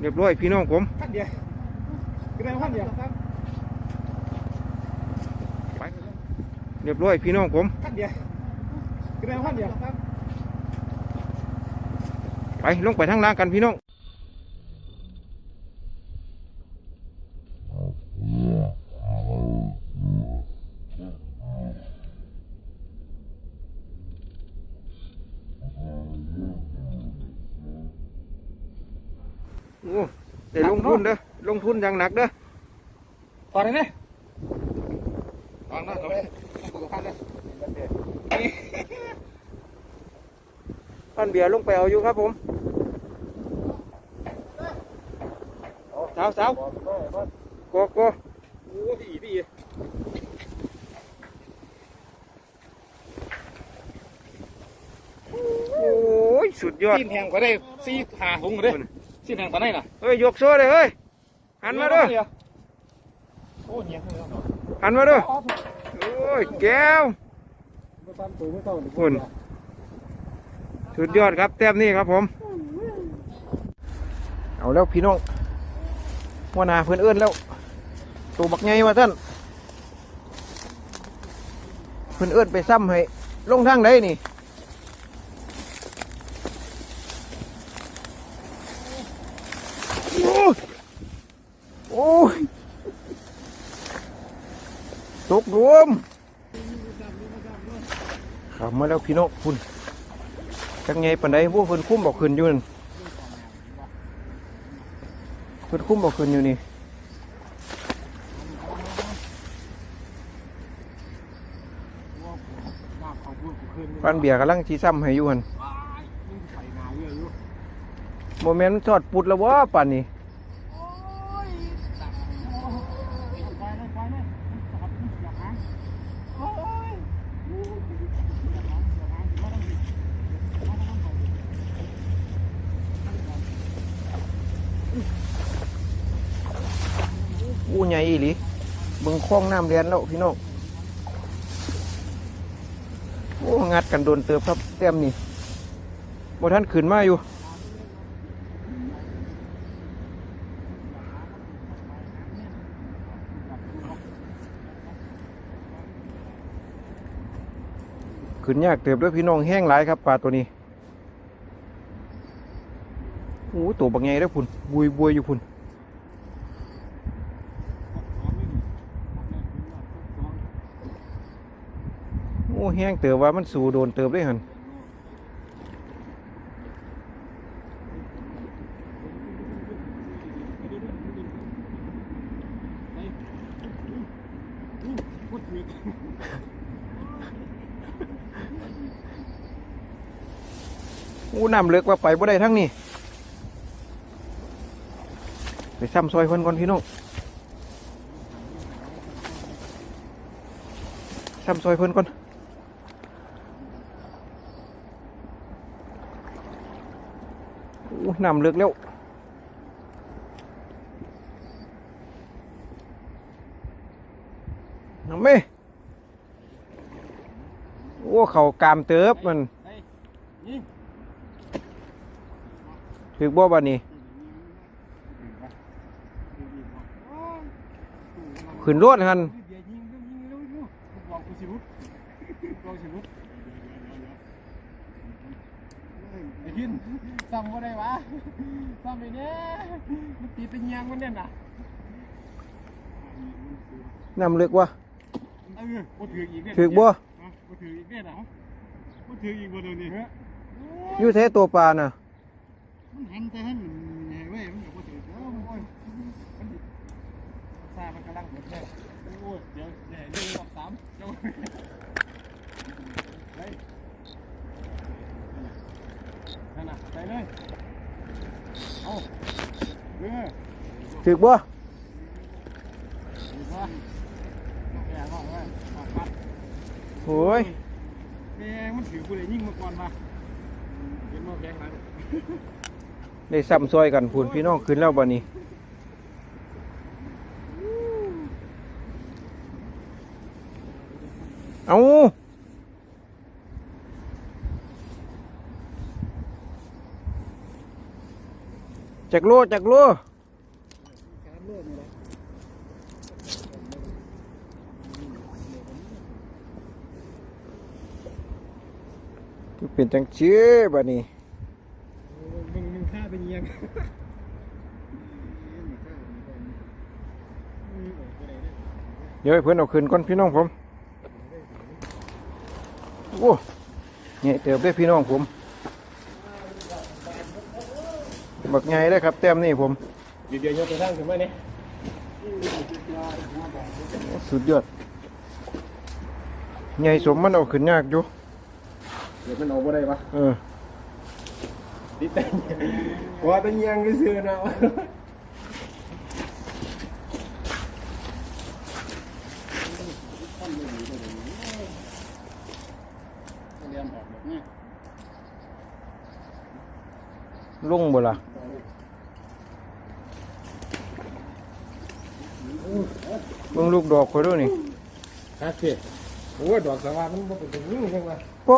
เรียบร้อยพี่น้องผมขั้นเดียวกระเด็นขั้นเดียวครับไปเรียบร้อยพี่น้องผมขั้นเดียวกระเด็นขั้นเดียวครับไปลงไปทางล่างกันพี่น้อง โอ้ได้ลงทุนเด้อลงทุนอย่างหนักเด้อตอนนี้เนี่ยตอนนั้นเราไปกูกับขั้นเลยท่านเบียร์ลงไปเอาอยู่ครับผมสาวสาวโกโก้โอ้พี่พี่โอ้ยสุดยอดซีนแหงก็ได้ซีหาถุงก็ได้ ซีนแหงตอนไหนน่ะเฮ้ยยกโซ่เลยเฮ้ยหันมาเด้อโอ้เงี้ยเลยหันมาเด้อโอ้ยแก้วไม่ตั้งตัวไม่เท่าคุณสุดยอดครับแต้มนี่ครับผม เอาแล้วพี่น้องหัวหน้าเพื่อนเอื้นแล้วตัวบักไงวะท่านเพื่อนเอื้นไปซ้ำให้ลงทางไหนนี่โอ้ย โอ้ยตกรวมขับมาแล้วพี่น้องคุณจังไงปันไดพวกเพิ่นคุ้มบอกขึ้นอยู่นั่นเพิ่นคุ้มบอกขึ้นอยู่นี่ปันเบียร์กำลังชีซ้ำให้อยู่หันโมเมนต์ทอดปุดแล้ววะปันนี่ อู้ใหญ่อีหลีเบึงคล้องน้ำเรียนแล้วพี่น้องโอ้งัดกันโดนเติบครับเต็มนี่บ่ท่านขึ้นมาอยู่ขึ้นยากเติบด้วยพี่น้องแห้งหลายครับปลาตัวนี้โอ้ตัวบางไงได้อพุ่นบุยบุยอยู่พุ่น โอ้แห้งเติบว่ามันสูโดนเติบได้หันโอ้น้ำเลือกว่าไปบ่ได้ทั้งนี้ ไปซ้ำซอยเพิ่นก่อนพี่น้องซ้ำซอยเพิ่นก่อนโอ้ น้ำเลือกแล้วน้ำเม่โอ้เขากามเติบมันถึกบ่บัดนี้ขึ้นรถหัน ไอ้พินซ้ำก็ได้วะซ้ำไปเนี่ยมันตีเป็นยางมันเนี่ยน่ะน้ำลึกวะเออบ่ถืออีกเนี่ยถึกบ่บ่ถืออีกเนี่ยนะบ่ถืออีกบ่เดี๋ยวนี้อยู่เทตัวปลาน่ะมันหันแต่หันแหน่เว้ยมันก็บ่ถือเอ้าโอ้ยมันซามันกำลังเบิดเลยโอ้ยเดี๋ยวแหน่หนึ่งรอบสามเดี๋ยวไป นั่นน่ะไปเลย เอาเออถึกบ่ดีกว่าแกก็ว่าปัดโอ้ยแม่งมันถือกูเลยยิ่งมาก่อนมาเห็นมาแกงมาได้ซ้ำซอยกันพูนพี่น้องขึ้นแล้วบัดนี้เอา จากโลจากโลสามโลนี่แหละคือเป็นจังเชื่อบัดนี้มึงมึงฆ่าเป็นยังเดี๋ยวให้เพื่อนเอาคืนก่อนพี่น้องผม โอ้เนี่ยเติบได้พี่น้องผม บักไงได้ครับแต้มนี่ผมเดี๋ยวยกไปสร้างถึงไหมเนี่ยสุดยอดไงสมมันเอาขึ้นยากอยู่เดี๋ยวมันเอาบ่ได้ปะเออดิแต่งว่าแต่ยังก็ซื้อนะเรียนออกแบบนี้ลงบ่ล่ะ เบิ่งลูกดอกเขาด้วยนี่ ครับพี่โอ้ยดอกสว่ามันบ่เป็นตรงนี้จังวะ